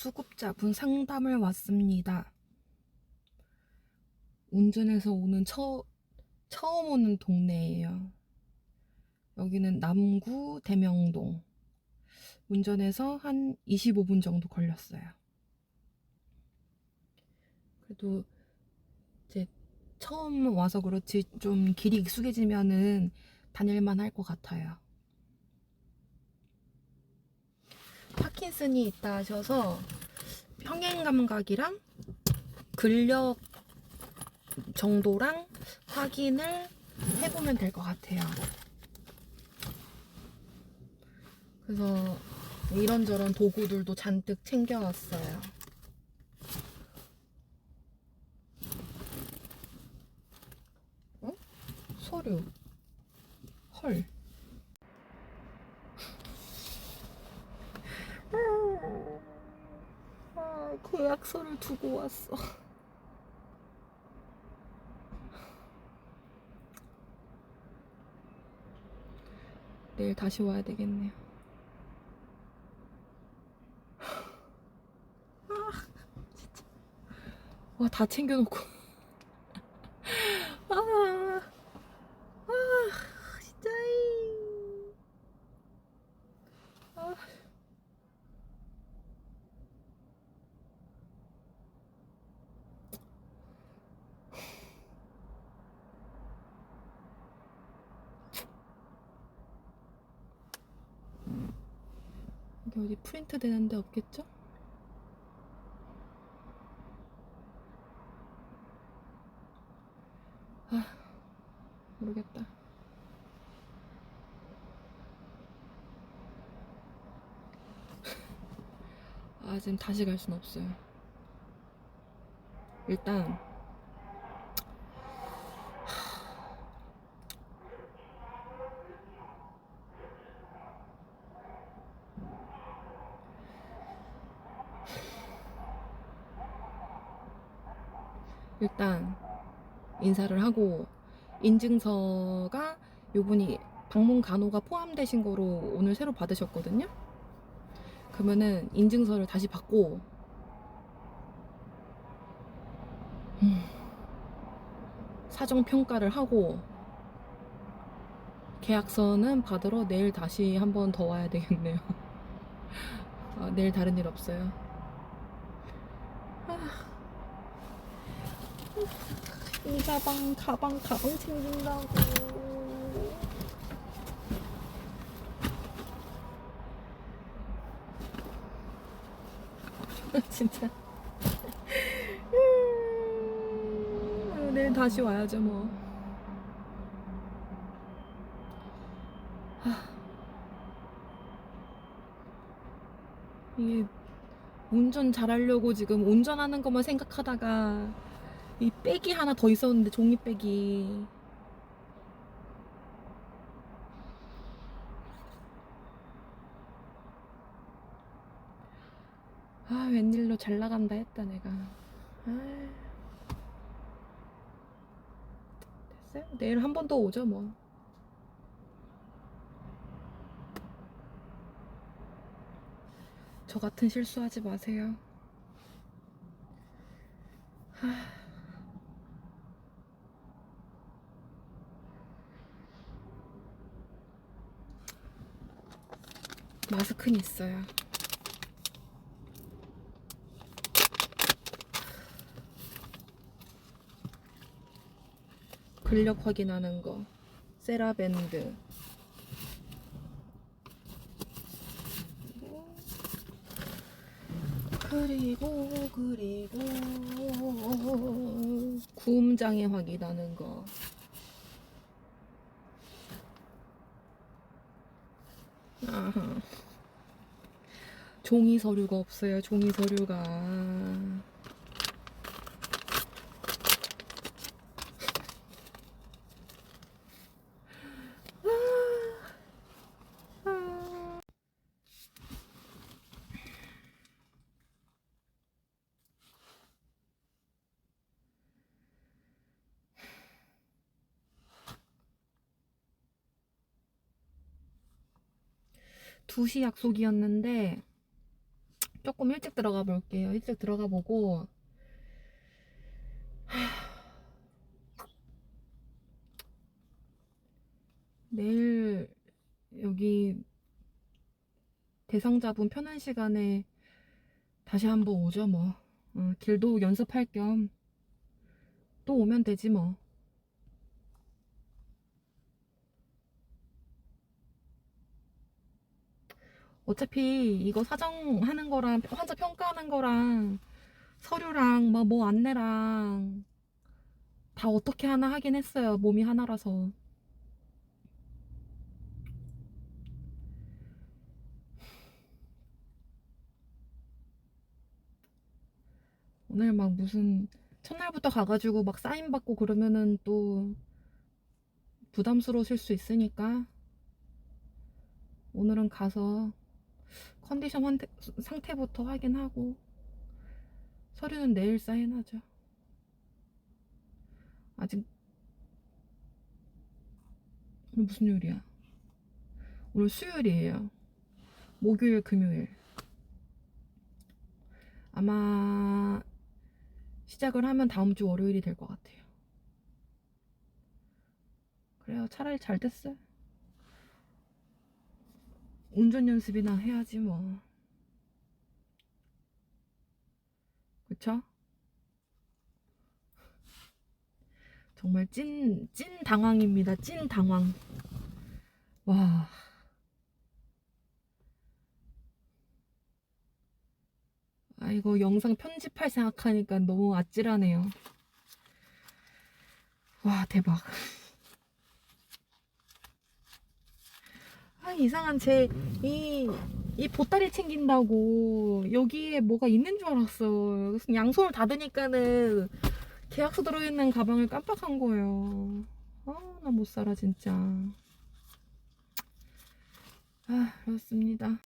수급자분 상담을 왔습니다. 운전해서 오는 처, 처음 오는 동네예요. 여기는 남구 대명동. 운전해서 한 25분 정도 걸렸어요. 그래도 이제 처음 와서 그렇지 좀 길이 익숙해지면은 다닐만 할 것 같아요. 파킨슨이 있다 하셔서 평행 감각이랑 근력 정도랑 확인을 해보면 될 것 같아요. 그래서 이런저런 도구들도 잔뜩 챙겨왔어요. 어? 서류. 헐. 아, 계약서를 두고 왔어. 내일 다시 와야 되겠네요. 아, 진짜. 와, 다 챙겨놓고. 아, 아, 진짜. 이. 아. 여기 어디 프린트 되는 데 없겠죠? 아, 모르겠다. 아, 지금 다시 갈 순 없어요. 일단, 일단 인사를 하고 인증서가 요분이 방문 간호가 포함되신 거로 오늘 새로 받으셨거든요. 그러면은 인증서를 다시 받고 음, 사정 평가를 하고 계약서는 받으러 내일 다시 한 번 더 와야 되겠네요. 아, 내일 다른 일 없어요. 아. 이 가방, 가방, 가방 챙긴다고. 진짜. 음, 내일 다시 와야죠, 뭐. 하. 이게 운전 잘하려고 지금 운전하는 것만 생각하다가 이 백이 하나 더 있었는데 종이백이 아 웬일로 잘 나간다 했다 내가 아. 됐어요 내일 한 번 더 오죠 뭐 저 같은 실수하지 마세요. 마스크는 있어요. 근력 확인하는 거. 세라밴드. 그리고 그리고 구음장애 확인하는 거. 아하. 종이 서류가 없어요. 종이 서류가. 두시 약속이었는데 조금 일찍 들어가 볼게요. 일찍 들어가 보고 내일 여기 대상자분 편한 시간에 다시 한번 오죠 뭐. 어, 길도 연습할 겸 또 오면 되지 뭐. 어차피 이거 사정하는 거랑 환자 평가하는 거랑 서류랑 뭐, 뭐 안내랑 다 어떻게 하나 하긴 했어요. 몸이 하나라서. 오늘 막 무슨 첫날부터 가가지고 막 사인 받고 그러면은 또 부담스러우실 수 있으니까 오늘은 가서 컨디션 환태- 상태부터 확인하고 서류는 내일 사인하죠. 아직 오늘 무슨 요일이야? 오늘 수요일이에요. 목요일, 금요일. 아마 시작을 하면 다음 주 월요일이 될 것 같아요. 그래요. 차라리 잘 됐어요. 운전 연습이나 해야지 뭐. 그쵸? 정말 찐, 찐 당황입니다. 찐 당황. 와. 아, 이거 영상 편집할 생각하니까 너무 아찔하네요. 와, 대박. 아, 이상한 제, 이, 이 보따리 챙긴다고 여기에 뭐가 있는 줄 알았어. 그래서 양손을 닫으니까는 계약서 들어있는 가방을 깜빡한 거예요. 아, 나 못 살아, 진짜. 아, 그렇습니다.